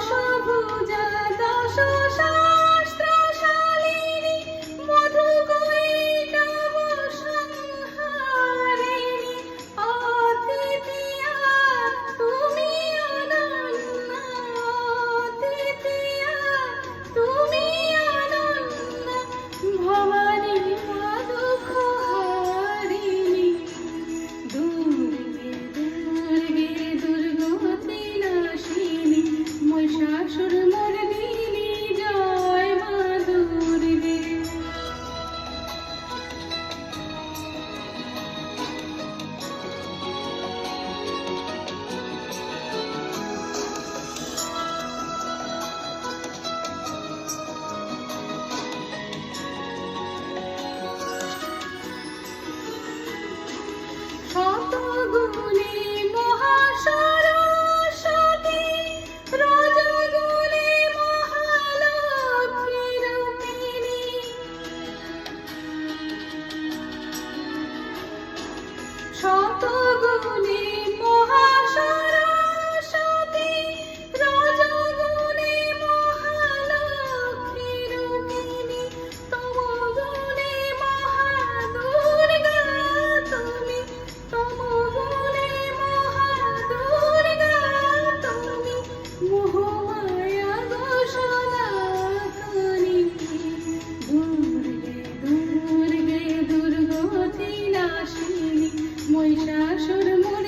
说不见，都说伤。শত মহিষাসুর মর